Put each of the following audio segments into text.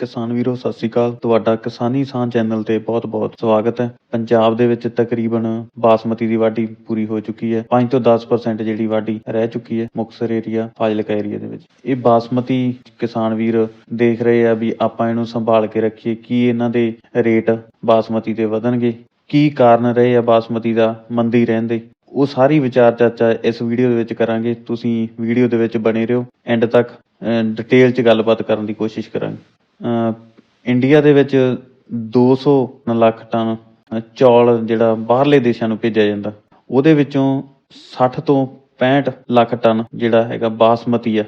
ਕਿਸਾਨ ਵੀਰੋ, ਸਤਿ ਸ੍ਰੀ ਅਕਾਲ। ਤੁਹਾਡਾ ਕਿਸਾਨੀ ਸਾਂ ਚੈਨਲ ਤੇ ਬਹੁਤ-ਬਹੁਤ ਸਵਾਗਤ ਹੈ। ਪੰਜਾਬ ਦੇ ਵਿੱਚ ਤਕਰੀਬਨ ਬਾਸਮਤੀ ਦੀ ਵਾਢੀ ਪੂਰੀ ਹੋ ਚੁੱਕੀ ਹੈ। 5 ਤੋਂ 10% ਜਿਹੜੀ ਵਾਢੀ ਰਹਿ ਚੁੱਕੀ ਹੈ ਮੁਕਤਸਰ ਏਰੀਆ ਫਾਜ਼ਿਲਕਾ ਏਰੀਆ ਦੇ ਵਿੱਚ। ਇਹ ਬਾਸਮਤੀ ਕਿਸਾਨ ਵੀਰ ਦੇਖ ਰਹੇ ਆ ਵੀ ਆਪਾਂ ਇਹਨੂੰ ਸੰਭਾਲ ਕੇ ਰੱਖੀਏ। ਕੀ ਇਹਨਾਂ ਦੇ ਰੇਟ ਬਾਸਮਤੀ ਦੇ ਵਧਣਗੇ? ਕੀ ਕਾਰਨ ਰਹੇ ਆ ਬਾਸਮਤੀ ਦਾ ਮੰਦੀ ਰਹਿਣ ਦੇ? ਉਹ ਸਾਰੀ ਵਿਚਾਰ ਚਰਚਾ ਇਸ ਵੀਡੀਓ ਦੇ ਵਿੱਚ ਕਰਾਂਗੇ। ਤੁਸੀਂ ਵੀਡੀਓ ਦੇ ਵਿੱਚ ਬਣੇ ਰਹੋ। ਐਂਡ ਤੱਕ ਡਿਟੇਲ 'ਚ ਗੱਲਬਾਤ ਕਰਨ ਦੀ ਕੋਸ਼ਿਸ਼ ਕਰਾਂਗੇ। ਇੰਡੀਆ ਦੇ ਵਿੱਚ 200 ਲੱਖ ਟਨ ਚੌਲ ਜਿਹੜਾ ਬਾਹਰਲੇ ਦੇਸ਼ਾਂ ਨੂੰ ਭੇਜਿਆ ਜਾਂਦਾ। ਉਹਦੇ ਵਿੱਚੋਂ 60 ਤੋਂ 65 ਲੱਖ ਟਨ ਜਿਹੜਾ ਹੈਗਾ ਬਾਸਮਤੀ ਆ,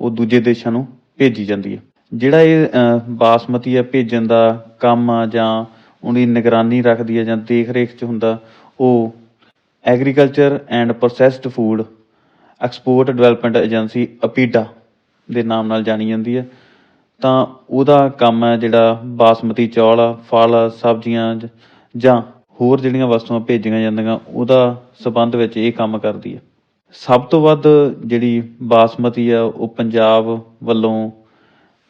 ਉਹ ਦੂਜੇ ਦੇਸ਼ਾਂ ਨੂੰ ਭੇਜੀ ਜਾਂਦੀ ਹੈ ਜਿਹੜਾ ਇਹ ਬਾਸਮਤੀ ਆ, ਭੇਜਣ ਦਾ ਕੰਮ ਆ ਜਾਂ ਉਹਦੀ ਨਿਗਰਾਨੀ ਰੱਖਦੀ ਹੈ ਜਾਂ ਦੇਖ ਰੇਖ 'ਚ ਹੁੰਦਾ, ਉਹ agriculture and processed food export development agency APEDA ਦੇ ਨਾਮ ਨਾਲ ਜਾਣੀ ਜਾਂਦੀ ਹੈ ਤਾਂ ਉਹਦਾ ਕੰਮ ਹੈ ਜਿਹੜਾ ਬਾਸਮਤੀ ਚੌਲ ਆ ਫਲ, ਸਬਜ਼ੀਆਂ ਜਾਂ ਹੋਰ ਜਿਹੜੀਆਂ ਵਸਤੂਆਂ ਭੇਜੀਆਂ ਜਾਂਦੀਆਂ, ਉਹਦਾ ਸੰਬੰਧ ਵਿੱਚ ਇਹ ਕੰਮ ਕਰਦੀ ਹੈ। ਸਭ ਤੋਂ ਵੱਧ ਜਿਹੜੀ ਬਾਸਮਤੀ ਆ ਉਹ ਪੰਜਾਬ ਵੱਲੋਂ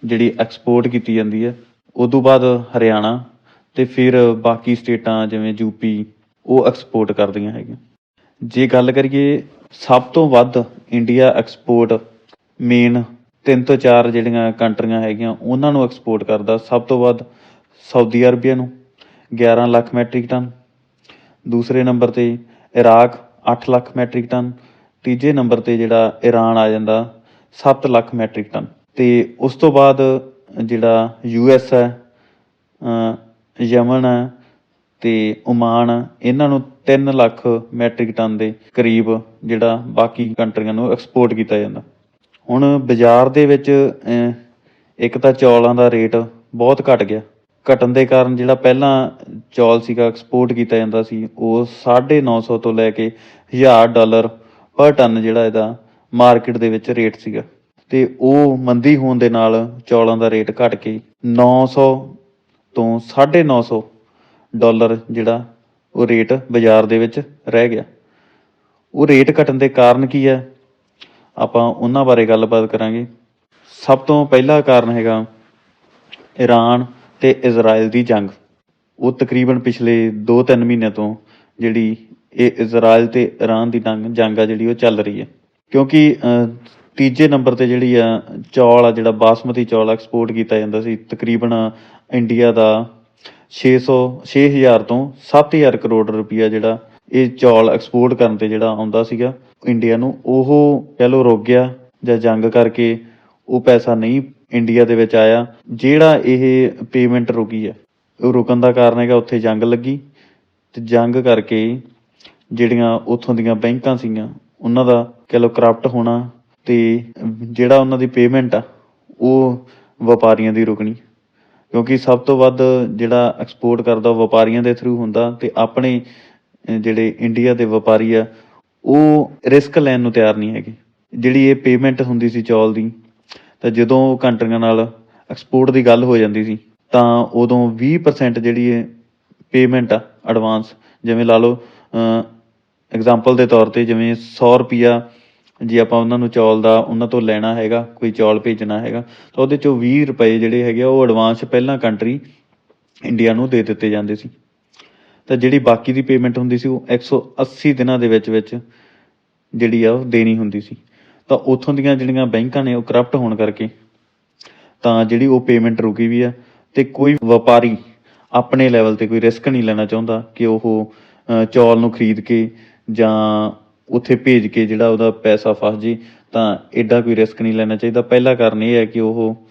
ਜਿਹੜੀ ਐਕਸਪੋਰਟ ਕੀਤੀ ਜਾਂਦੀ ਹੈ ਉਦੋਂ ਬਾਅਦ ਹਰਿਆਣਾ ਤੇ ਫਿਰ ਬਾਕੀ ਸਟੇਟਾਂ ਜਿਵੇਂ ਯੂਪੀ ਉਹ ਐਕਸਪੋਰਟ ਕਰਦੀਆਂ ਹੈਗੀਆਂ। ਜੇ ਗੱਲ ਕਰੀਏ, ਸਭ ਤੋਂ ਵੱਧ ਇੰਡੀਆ ਐਕਸਪੋਰਟ ਮੇਨ ਤਿੰਨ ਤੋਂ ਚਾਰ ਜਿਹੜੀਆਂ ਕੰਟਰੀਆਂ ਹੈਗੀਆਂ, ਉਹਨਾਂ ਨੂੰ ਐਕਸਪੋਰਟ ਕਰਦਾ। ਸਭ ਤੋਂ ਵੱਧ ਸਾਊਦੀ ਅਰਬੀਆ ਨੂੰ 11 ਲੱਖ ਮੈਟ੍ਰਿਕ ਟਨ ਦੂਸਰੇ ਨੰਬਰ ਤੇ ਇਰਾਕ 8 ਲੱਖ ਮੈਟ੍ਰਿਕ ਟਨ ਤੀਜੇ ਨੰਬਰ ਤੇ ਜਿਹੜਾ ਈਰਾਨ ਆ ਜਾਂਦਾ 7 ਲੱਖ ਮੈਟ੍ਰਿਕ ਟਨ ਤੇ ਉਸ ਤੋਂ ਬਾਅਦ ਜਿਹੜਾ ਯੂ ਐਸ ਹੈ ਯਮਨ ਹੈ ਤੇ ਓਮਾਨ, ਇਹਨਾਂ ਨੂੰ 3 ਲੱਖ ਮੈਟ੍ਰਿਕ ਟਨ ਦੇ ਕਰੀਬ ਜਿਹੜਾ ਬਾਕੀ ਕੰਟਰੀਆਂ ਨੂੰ ਐਕਸਪੋਰਟ ਕੀਤਾ ਜਾਂਦਾ। ਹੁਣ ਬਾਜ਼ਾਰ ਦੇ ਵਿੱਚ ਇੱਕ ਤਾਂ ਚੌਲਾਂ ਦਾ ਰੇਟ ਬਹੁਤ ਘਟ ਗਿਆ। ਘਟਣ ਦੇ ਕਾਰਨ ਜਿਹੜਾ ਪਹਿਲਾਂ ਚੌਲ ਸੀਗਾ ਐਕਸਪੋਰਟ ਕੀਤਾ ਜਾਂਦਾ ਸੀ, ਉਹ 950 ਤੋਂ ਲੈ ਕੇ 1000 ਡਾਲਰ ਪਰ ਟਨ ਜਿਹੜਾ ਇਹਦਾ ਮਾਰਕੀਟ ਦੇ ਵਿੱਚ ਰੇਟ ਸੀਗਾ। ਤੇ ਉਹ ਮੰਦੀ ਹੋਣ ਦੇ ਨਾਲ ਚੌਲਾਂ ਦਾ ਰੇਟ ਘਟ ਕੇ 900 ਤੋਂ 950 ਡਾਲਰ ਜਿਹੜਾ ਉਹ ਰੇਟ ਬਾਜ਼ਾਰ ਦੇ ਵਿੱਚ ਰਹਿ ਗਿਆ। ਉਹ ਰੇਟ ਘਟਣ ਦੇ ਕਾਰਨ ਕੀ ਹੈ? ਆਪਾਂ ਉਹਨਾਂ ਬਾਰੇ ਗੱਲਬਾਤ ਕਰਾਂਗੇ। ਸਭ ਤੋਂ ਪਹਿਲਾ ਕਾਰਨ ਹੈਗਾ ਈਰਾਨ ਤੇ ਇਜ਼ਰਾਈਲ ਦੀ ਜੰਗ। ਉਹ ਤਕਰੀਬਨ ਪਿਛਲੇ 2-3 ਮਹੀਨਿਆਂ ਤੋਂ ਜਿਹੜੀ ਇਹ ਇਜ਼ਰਾਈਲ ਤੇ ਈਰਾਨ ਦੀ ਜੰਗ ਜੰਗ ਆ ਜਿਹੜੀ ਉਹ ਚੱਲ ਰਹੀ ਹੈ। ਕਿਉਂਕਿ ਤੀਜੇ ਨੰਬਰ ਤੇ ਜਿਹੜੀ ਆ, ਚੌਲ ਆ, ਜਿਹੜਾ ਬਾਸਮਤੀ ਚੌਲ ਐਕਸਪੋਰਟ ਕੀਤਾ ਜਾਂਦਾ ਸੀ, ਤਕਰੀਬਨ ਇੰਡੀਆ ਦਾ 600 6000 ਤੋਂ 7000 ਕਰੋੜ ਰੁਪਈਆ ਜਿਹੜਾ ਇਹ ਚੌਲ ਐਕਸਪੋਰਟ ਕਰਨ ਤੇ ਜਿਹੜਾ ਆਉਂਦਾ ਸੀਗਾ ਇੰਡੀਆ ਨੂੰ, ਉਹ ਕਹਿ ਲੋ ਰੁਕ ਗਿਆ ਜਾਂ ਜੰਗ ਕਰਕੇ ਉਹ ਪੈਸਾ ਨਹੀਂ ਇੰਡੀਆ ਦੇ ਵਿੱਚ ਆਇਆ। ਜਿਹੜਾ ਇਹ ਪੇਮੈਂਟ ਰੁਕੀ ਹੈ ਉਹ ਰੁਕਣ ਦਾ ਕਾਰਨ ਹੈਗਾ ਉੱਥੇ ਜੰਗ ਲੱਗੀ ਤੇ ਜੰਗ ਕਰਕੇ ਜਿਹੜੀਆਂ ਉੱਥੋਂ ਦੀਆਂ ਬੈਂਕਾਂ ਸੀਗੀਆਂ, ਉਹਨਾਂ ਦਾ ਕਹਿ ਲੋ ਕਰਪਟ ਹੋਣਾ ਤੇ ਜਿਹੜਾ ਉਹਨਾਂ ਦੀ ਪੇਮੈਂਟ ਆ, ਉਹ ਵਪਾਰੀਆਂ ਦੀ ਰੁਕਣੀ। ਕਿਉਂਕਿ ਸਭ ਤੋਂ ਵੱਧ ਜਿਹੜਾ ਐਕਸਪੋਰਟ ਕਰਦਾ ਉਹ ਵਪਾਰੀਆਂ ਦੇ ਥਰੂ ਹੁੰਦਾ ਤੇ ਆਪਣੇ ਜਿਹੜੇ ਇੰਡੀਆ ਦੇ ਵਪਾਰੀ ਆ, ਉਹ ਰਿਸਕ ਲੈਣ ਨੂੰ ਤਿਆਰ ਨਹੀਂ ਹੈਗੇ। ਜਿਹੜੀ ਇਹ ਪੇਮੈਂਟ ਹੁੰਦੀ ਸੀ ਚੌਲ ਦੀ, ਤਾਂ ਜਦੋਂ ਕੰਟਰੀਆਂ ਨਾਲ ਐਕਸਪੋਰਟ ਦੀ ਗੱਲ ਹੋ ਜਾਂਦੀ ਸੀ, ਤਾਂ ਉਦੋਂ 20% ਜਿਹੜੀ ਇਹ ਪੇਮੈਂਟ ਆ ਐਡਵਾਂਸ ਜਿਵੇਂ ਲਾ ਲਓ ਐਗਜ਼ਾਮਪਲ ਦੇ ਤੌਰ ਤੇ ਜਿਵੇਂ 100 ਰੁਪਿਆ ਜੇ ਆਪਾਂ ਉਹਨਾਂ ਨੂੰ ਚੌਲ ਦਾ ਉਹਨਾਂ ਤੋਂ ਲੈਣਾ ਹੈਗਾ, ਕੋਈ ਚੌਲ ਭੇਜਣਾ ਹੈਗਾ, ਤਾਂ ਉਹਦੇ ਚੋਂ 20 ਰੁਪਏ ਜਿਹੜੇ ਹੈਗੇ ਆ, ਉਹ ਐਡਵਾਂਸ ਪਹਿਲਾਂ ਕੰਟਰੀ ਇੰਡੀਆ ਨੂੰ ਦੇ ਦਿੱਤੇ ਜਾਂਦੇ ਸੀ। ਤਾਂ ਜਿਹੜੀ ਬਾਕੀ ਦੀ ਪੇਮੈਂਟ ਹੁੰਦੀ ਸੀ ਉਹ 180 ਦਿਨਾਂ ਦੇ ਵਿੱਚ ਵਿੱਚ ਜਿਹੜੀ ਆ ਉਹ ਦੇਣੀ ਹੁੰਦੀ ਸੀ। ਤਾਂ ਉੱਥੋਂ ਦੀਆਂ ਜਿਹੜੀਆਂ ਬੈਂਕਾਂ ਨੇ ਉਹ ਕਰਪਟ ਹੋਣ ਕਰਕੇ ਤਾਂ ਜਿਹੜੀ ਉਹ ਪੇਮੈਂਟ ਰੁਕੀ ਵੀ ਆ ਤੇ ਕੋਈ ਵਪਾਰੀ ਆਪਣੇ ਲੈਵਲ ਤੇ ਕੋਈ ਰਿਸਕ ਨਹੀਂ ਲੈਣਾ ਚਾਹੁੰਦਾ ਕਿ ਉਹ ਚੌਲ ਨੂੰ ਖਰੀਦ ਕੇ ਜਾਂ ਉੱਥੇ ਭੇਜ ਕੇ ਜਿਹੜਾ ਉਹਦਾ ਪੈਸਾ ਫਸ ਜੇ ਤਾਂ ਐਡਾ ਕੋਈ ਰਿਸਕ ਨਹੀਂ ਲੈਣਾ ਚਾਹੀਦਾ। ਪਹਿਲਾ ਕਾਰਨ ਇਹ ਹੈ ਕਿ ਉਹ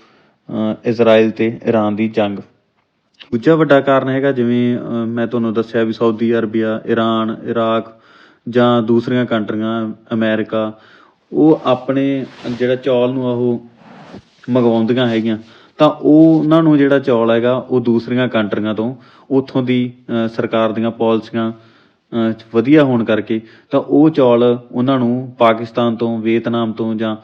ਅਹ, ਇਜ਼ਰਾਈਲ ਤੇ ਈਰਾਨ ਦੀ ਜੰਗ ਦੂਜਾ ਵੱਡਾ ਕਾਰਨ ਹੈਗਾ ਜਿਵੇਂ ਮੈਂ ਤੁਹਾਨੂੰ ਦੱਸਿਆ ਵੀ ਸਾਊਦੀ ਅਰਬੀਆ ਈਰਾਨ ਇਰਾਕ ਜਾਂ ਦੂਸਰੀਆਂ ਕੰਟਰੀਆਂ, ਅਮਰੀਕਾ, ਉਹ ਆਪਣੇ ਜਿਹੜਾ ਚੌਲ ਨੂੰ ਉਹ ਮੰਗਵਾਉਂਦੀਆਂ ਹੈਗੀਆਂ, ਤਾਂ ਉਹ ਉਹਨਾਂ ਨੂੰ ਜਿਹੜਾ ਚੌਲ ਹੈਗਾ, ਉਹ ਦੂਸਰੀਆਂ ਕੰਟਰੀਆਂ ਤੋਂ, ਉੱਥੋਂ ਦੀ ਸਰਕਾਰ ਦੀਆਂ ਪਾਲਿਸੀਆਂ ਵਧੀਆ ਹੋਣ ਕਰਕੇ, ਤਾਂ ਉਹ ਚੌਲ ਉਹਨਾਂ ਨੂੰ ਪਾਕਿਸਤਾਨ ਤੋਂ, ਵੀਅਤਨਾਮ ਤੋਂ ਜਾਂ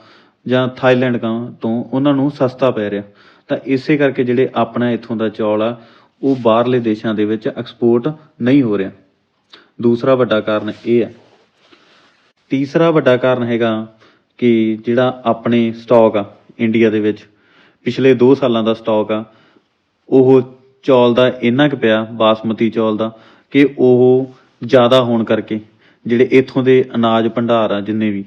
ਜਾਂ ਥਾਈਲੈਂਡ ਤੋਂ ਉਹਨਾਂ ਨੂੰ ਸਸਤਾ ਪੈ ਰਿਹਾ। ਤਾਂ ਇਸੇ ਕਰਕੇ ਜਿਹੜੇ ਆਪਣਾ ਇੱਥੋਂ ਦਾ ਚੌਲ ਆ, ਉਹ ਬਾਹਰਲੇ ਦੇਸ਼ਾਂ ਦੇ ਵਿੱਚ ਐਕਸਪੋਰਟ ਨਹੀਂ ਹੋ ਰਿਹਾ। ਦੂਸਰਾ ਵੱਡਾ ਕਾਰਨ ਇਹ ਹੈ ਤੀਸਰਾ ਵੱਡਾ ਕਾਰਨ ਹੈਗਾ ਕਿ ਜਿਹੜਾ ਆਪਣੇ ਸਟਾਕ ਆ ਇੰਡੀਆ ਦੇ ਵਿੱਚ, ਪਿਛਲੇ 2 ਸਾਲਾਂ ਦਾ ਸਟਾਕ ਆ, ਉਹ ਚੌਲ ਦਾ ਇੰਨਾ ਕੁ ਪਿਆ, ਬਾਸਮਤੀ ਚੌਲ ਦਾ, ਕਿ ਉਹ ਜ਼ਿਆਦਾ ਹੋਣ ਕਰਕੇ ਜਿਹੜੇ ਇਥੋਂ ਦੇ ਅਨਾਜ ਭੰਡਾਰ ਆ, ਜਿੰਨੇ ਵੀ,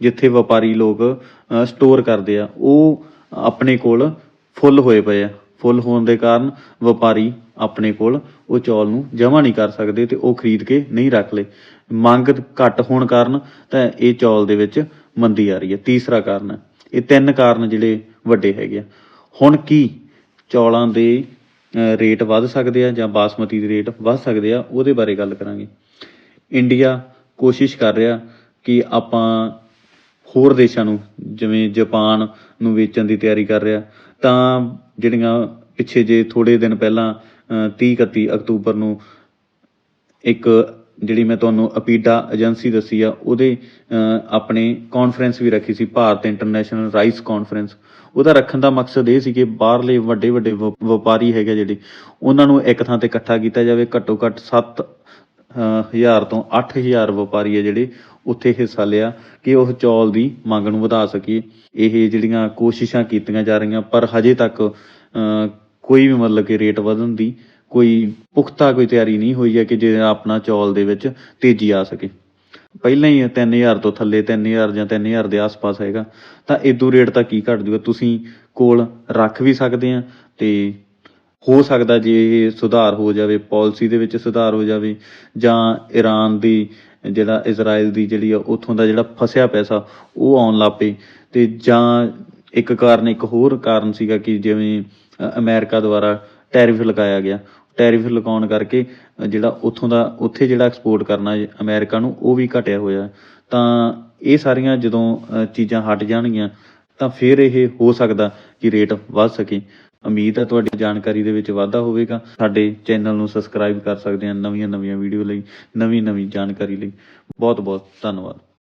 ਜਿੱਥੇ ਵਪਾਰੀ ਲੋਕ ਸਟੋਰ ਕਰਦੇ ਆ, ਉਹ ਆਪਣੇ ਕੋਲ ਫੁੱਲ ਹੋਏ ਪਏ ਆ। ਫੁੱਲ ਹੋਣ ਦੇ ਕਾਰਨ ਵਪਾਰੀ ਆਪਣੇ ਕੋਲ ਉਹ ਚੌਲ ਨੂੰ ਜਮ੍ਹਾਂ ਨਹੀਂ ਕਰ ਸਕਦੇ ਤੇ ਉਹ ਖਰੀਦ ਕੇ ਨਹੀਂ ਰੱਖ ਲਏ। ਮੰਗ ਘੱਟ ਹੋਣ ਕਾਰਨ ਤਾਂ ਇਹ ਚੌਲ ਦੇ ਵਿੱਚ ਮੰਦੀ ਆ ਰਹੀ ਹੈ। ਤੀਸਰਾ ਕਾਰਨ ਇਹ ਤਿੰਨ ਕਾਰਨ ਜਿਹੜੇ ਵੱਡੇ ਹੈਗੇ ਆ। ਹੁਣ ਕੀ ਚੌਲਾਂ ਦੇ ਰੇਟ ਵੱਧ ਸਕਦੇ ਆ ਜਾਂ ਬਾਸਮਤੀ ਦੇ ਰੇਟ ਵੱਧ ਸਕਦੇ ਆ, ਉਹਦੇ ਬਾਰੇ ਗੱਲ ਕਰਾਂਗੇ। ਇੰਡੀਆ ਕੋਸ਼ਿਸ਼ ਕਰ ਰਿਹਾ ਕਿ ਆਪਾਂ ਹੋਰ ਦੇਸ਼ਾਂ ਨੂੰ, ਜਿਵੇਂ ਜਾਪਾਨ ਨੂੰ ਵੇਚਣ ਦੀ ਤਿਆਰੀ ਕਰ ਰਿਹਾ, ਤਾਂ ਜਿਹੜੀਆਂ ਪਿੱਛੇ ਜੇ ਥੋੜੇ ਦਿਨ ਪਹਿਲਾਂ 30 31 ਅਕਤੂਬਰ ਨੂੰ ਇੱਕ ਜਿਹੜੀ ਮੈਂ ਤੁਹਾਨੂੰ ਅਪੀਡਾ ਏਜੰਸੀ ਦੱਸੀ ਆ, ਉਹਦੇ ਆਪਣੇ ਕਾਨਫਰੰਸ ਵੀ ਰੱਖੀ ਸੀ, ਭਾਰਤ ਇੰਟਰਨੈਸ਼ਨਲ ਰਾਈਸ ਕਾਨਫਰੰਸ ਉਹਦਾ ਰੱਖਣ ਦਾ ਮਕਸਦ ਇਹ ਸੀ ਕਿ ਬਾਹਰਲੇ ਵੱਡੇ ਵੱਡੇ ਵ- ਵਪਾਰੀ ਹੈਗੇ ਜਿਹੜੇ, ਉਹਨਾਂ ਨੂੰ ਇੱਕ ਥਾਂ ਤੇ ਇਕੱਠਾ ਕੀਤਾ ਜਾਵੇ, ਘੱਟੋ ਘੱਟ 7 ਹਜ਼ਾਰ ਤੋਂ 8000 ਵਪਾਰੀ ਆ ਜਿਹੜੇ ਉੱਥੇ ਹਿੱਸਾ ਲਿਆ ਕਿ ਉਹ ਚੌਲ ਦੀ ਮੰਗ ਨੂੰ ਵਧਾ ਸਕੀਏ ਇਹ ਜਿਹੜੀਆਂ ਕੋਸ਼ਿਸ਼ਾਂ ਕੀਤੀਆਂ ਜਾ ਰਹੀਆਂ, ਪਰ ਹਜੇ ਤੱਕ ਕੋਈ ਵੀ ਮਤਲਬ ਕਿ ਰੇਟ ਵਧਣ ਦੀ ਕੋਈ ਪੁਖਤਾ ਕੋਈ ਤਿਆਰੀ ਨਹੀਂ ਹੋਈ ਹੈ ਕਿ ਜਿਹੜਾ ਆਪਣਾ ਚੌਲ ਦੇ ਵਿੱਚ ਤੇਜ਼ੀ ਆ ਸਕੇ। ਪਹਿਲਾਂ ਹੀ 3000 ਤੋਂ ਥੱਲੇ 3000 ਜਾਂ 3000 ਦੇ ਆਸ-ਪਾਸ ਹੈਗਾ, ਤਾਂ ਇਦੋਂ ਰੇਟ ਤਾਂ ਕੀ ਘਟ ਜੂਗਾ? ਤੁਸੀਂ ਕੋਲ ਰੱਖ ਵੀ ਸਕਦੇ ਆ ਤੇ ਹੋ ਸਕਦਾ ਜੇ ਇਹ ਸੁਧਾਰ ਹੋ ਜਾਵੇ, ਪਾਲਿਸੀ ਦੇ ਵਿੱਚ ਸੁਧਾਰ ਹੋ ਜਾਵੇ ਜਾਂ ਈਰਾਨ ਦੀ ਜਿਹੜਾ ਇਜ਼ਰਾਈਲ ਦੀ ਜਿਹੜੀ ਆ, ਉੱਥੋਂ ਦਾ ਜਿਹੜਾ ਫਸਿਆ ਪੈਸਾ, ਉਹ ਆਉਣ ਲੱਪੇ ਤੇ ਜਾਂ ਇੱਕ ਕਾਰਨ, ਇੱਕ ਹੋਰ ਕਾਰਨ ਸੀਗਾ ਕਿ ਜਿਵੇਂ ਅਮਰੀਕਾ ਦੁਆਰਾ ਟੈਰਿਫ ਲਗਾਇਆ ਗਿਆ। ਟੈਰਿਫ ਲਗਾਉਣ ਕਰਕੇ ਜਿਹੜਾ ਉੱਥੋਂ ਦਾ, ਉੱਥੇ ਜਿਹੜਾ ਐਕਸਪੋਰਟ ਕਰਨਾ ਹੈ ਅਮਰੀਕਾ ਨੂੰ, ਉਹ ਵੀ ਘਟਿਆ ਹੋਇਆ। ਤਾਂ ਇਹ ਸਾਰੀਆਂ ਜਦੋਂ ਚੀਜ਼ਾਂ ਹਟ ਜਾਣਗੀਆਂ, ਤਾਂ ਫਿਰ ਇਹ ਹੋ ਸਕਦਾ ਕਿ ਰੇਟ ਵੱਧ ਸਕੇ। ਉਮੀਦ ਹੈ ਤੁਹਾਡੀ ਜਾਣਕਾਰੀ ਦੇ ਵਿੱਚ ਵਾਧਾ ਹੋਵੇਗਾ। ਸਾਡੇ ਚੈਨਲ ਨੂੰ ਸਬਸਕ੍ਰਾਈਬ ਕਰ ਸਕਦੇ ਹਨ ਨਵੀਆਂ ਨਵੀਆਂ ਵੀਡੀਓ ਲਈ ਨਵੀਂ ਨਵੀਂ ਜਾਣਕਾਰੀ ਲਈ। ਬਹੁਤ ਬਹੁਤ ਧੰਨਵਾਦ।